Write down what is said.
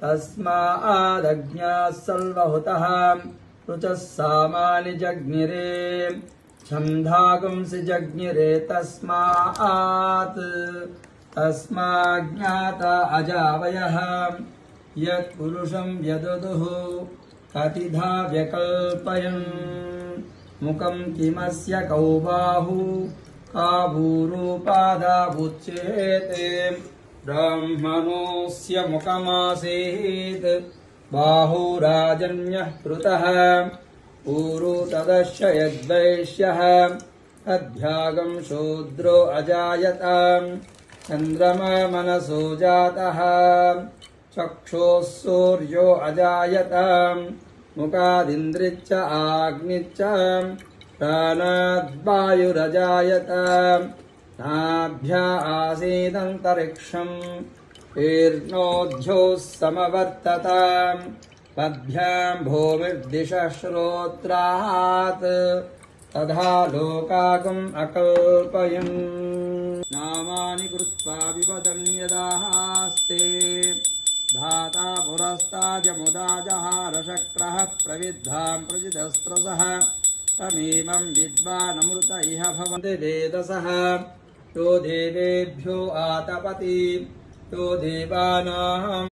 तस्मादज्ञाः सर्वहुतः ऋचः सामानि जज्ञिरे छन्दागुंसि जज्ञिरे तस्मात् तस्माज्ञाता अजावयः यत्पुरुषं व्यदुदुः कतिधा व्यकल्पयन् मुखं किमस्य कौ बाहु का भूरूपादावुच्येते ब्राह्मणोऽस्य मुखमासीत् बाहुराजन्यः कृतः ऊरु तदश्च यद्वैश्यः तद्भ्यागं शूद्रो अजायत चन्द्रमा मनसो जातः चक्षुः सूर्यो अजायत मुखादिन्द्रिच्च आग्निच्च प्राणाद्वायुरजायत नाभ्या आसीदन्तरिक्षम्। ईर्णोऽध्योः समवर्तत। पद्भ्याम् भूमिर्दिशः श्रोत्रात् तथा लोकागम् अकल्पयन्। नामानि कृत्वा विवदन् यदास्ते धाता पुरस्ताजमुदा जहारशक्रः प्रविद्धाम् प्रजिदस्त्रसः तमेवम् विद्वानमृत इह भवन्ति वेदसः। यो देवेभ्यो आतपति यो देवानाम्